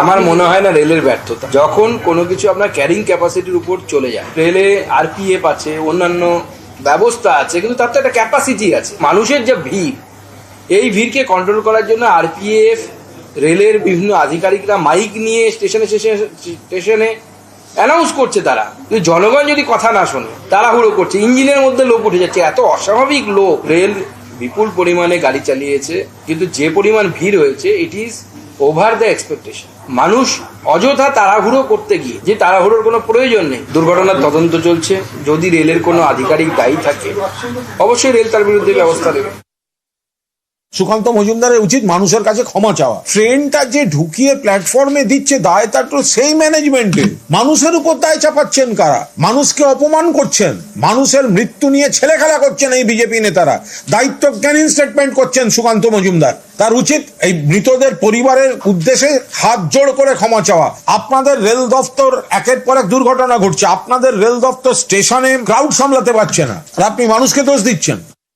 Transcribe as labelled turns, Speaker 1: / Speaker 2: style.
Speaker 1: আমার মনে হয় না রেলের ব্যর্থতা। যখন কোনো কিছু আপনার ক্যারিং ক্যাপাসিটির উপর চলে যায়, রেলে আরপিএফ আছে, অন্যান্য ব্যবস্থা আছে, কিন্তু তার তো একটা ক্যাপাসিটি আছে। মানুষের যে ভিড়, এই ভিড়কে কন্ট্রোল করার জন্য আরপিএফ রেলের বিভিন্ন আধিকারিকরা মাইক নিয়ে স্টেশনে স্টেশনে অ্যানাউন্স করছে তারা। কিন্তু জনগণ যদি কথা না শোনে, তাড়াহুড়ো করছে, ইঞ্জিনের মধ্যে লোক উঠে যাচ্ছে, এত অস্বাভাবিক লোক। রেল বিপুল পরিমাণে গাড়ি চালিয়েছে, কিন্তু যে পরিমাণ ভিড় হয়েছে it is over the expectation মানুষ অযথা তাড়াহুড়ো করতে গিয়ে, যে তাড়াহুড়োর কোনো প্রয়োজন নেই। দুর্ঘটনার তদন্ত চলছে। যদি রেলের কোনো আধিকারিক দায়ী থাকে, অবশ্যই রেল তার বিরুদ্ধে ব্যবস্থা নেবে।
Speaker 2: সুকান্ত মজুমদারের উচিত মানুষের কাছে ক্ষমা চাওয়া। ট্রেনটা যে ঢুকিয়ে প্ল্যাটফর্মে দিচ্ছে, দায় তার তো সেই ম্যানেজমেন্টের মানুষের উপর দায় চাপাচ্ছেন কারা? মানুষকে অপমান করছেন। মানুষের মৃত্যু নিয়ে ছেলে খেলা করছেন এই বিজেপি নেতারা। দায়িত্ব জ্ঞানীন স্টেটমেন্ট করছেন সুকান্ত মজুমদার। তার উচিত এই মৃতদের পরিবারের উদ্দেশ্যে হাত জোড় করে ক্ষমা চাওয়া। আপনাদের রেল দফতর একের পর এক দুর্ঘটনা ঘটছে। আপনাদের রেল দফতর স্টেশনে ক্রাউড সামলাতে পারছে না। আর আপনি মানুষকে দোষ দিচ্ছেন।